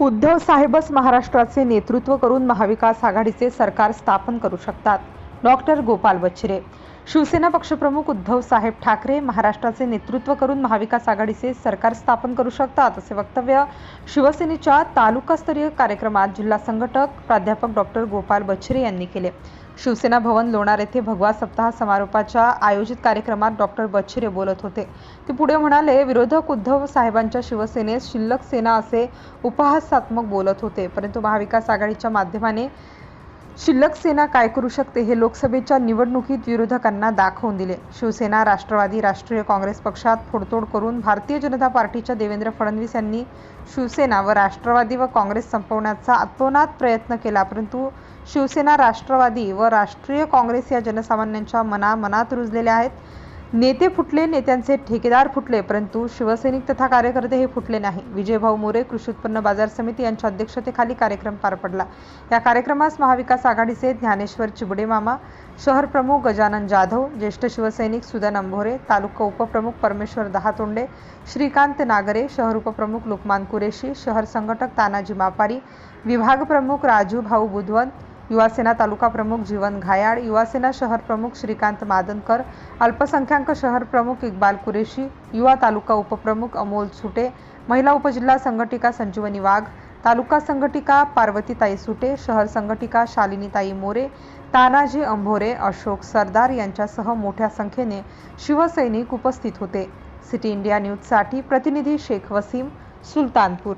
उद्धव साहेबच महाराष्ट्राचे नेतृत्व करून महाविकास आघाडीचे सरकार स्थापन करू शकतात. डॉक्टर गोपाल बच्छरे. शिवसेना पक्षप्रमुख उद्धव साहेब ठाकरे महाराष्ट्राचे नेतृत्व करून महाविकास आघाडीचे सरकार स्थापन करू शकतात असे वक्तव्य शिवसेनेच्या तालुकास्तरीय कार्यक्रमात जिल्हा संघटक प्राध्यापक डॉक्टर गोपाल बच्छरे यांनी केले. शिवसेना भवन लोणार येथे भगवा सप्ताह समारोपाच्या आयोजित कार्यक्रमात डॉक्टर बच्छिरे बोलत होते. ते पुढे म्हणाले विरोधक उद्धव साहेबांच्या शिवसेनेस शिल्लक सेना असे उपहासात्मक बोलत होते. परंतु महाविकास आघाडीच्या माध्यमाने शिल्लक सेना काय करू शकते हे लोकसभेच्या निवडणुकीत विरोधकांना दाखवून दिले. शिवसेना राष्ट्रवादी राष्ट्रीय काँग्रेस पक्षात फोडतोड करून भारतीय जनता पार्टीच्या देवेंद्र फडणवीस यांनी शिवसेना व राष्ट्रवादी व काँग्रेस संपवण्याचा अतोनात प्रयत्न केला परंतु शिवसेना राष्ट्रवादी व राष्ट्रीय काँग्रेस या जनसामान्यांच्या मनामनात रुजलेल्या आहेत. नेते फुटले नेत्यांचे ठेकेदार फुटले परंतु शिवसैनिक तथा कार्यकर्ते हे फुटले नाही. विजयभाऊ मोरे कृषी उत्पन्न बाजार समिती यांच्या अध्यक्षतेखाली कार्यक्रम पार पडला. या कार्यक्रमास महाविकास आघाडीचे ज्ञानेश्वर चिबडे मामा शहर प्रमुख गजानन जाधव ज्येष्ठ शिवसैनिक सुदन अंभोरे तालुका उपप्रमुख परमेश्वर दहातोंडे श्रीकांत नागरे शहर उपप्रमुख लोकमान कुरेशी शहर संघटक तानाजी मापारी विभाग प्रमुख राजू भाऊ बुधवंत युवासेना तालुका प्रमुख जीवन घायाळ युवासेना शहर प्रमुख श्रीकांत मादनकर अल्पसंख्याक शहर प्रमुख इक्बाल कुरेशी युवा तालुका उपप्रमुख अमोल सुटे महिला उपजिल्हा संघटिका संजीवनी वाघ तालुका संघटिका पार्वतीताई सुटे शहर संघटिका शालिनीताई मोरे तानाजी अंभोरे अशोक सरदार यांच्यासह मोठ्या संख्येने शिवसैनिक उपस्थित होते. सिटी इंडिया न्यूजसाठी प्रतिनिधी शेख वसीम सुलतानपूर.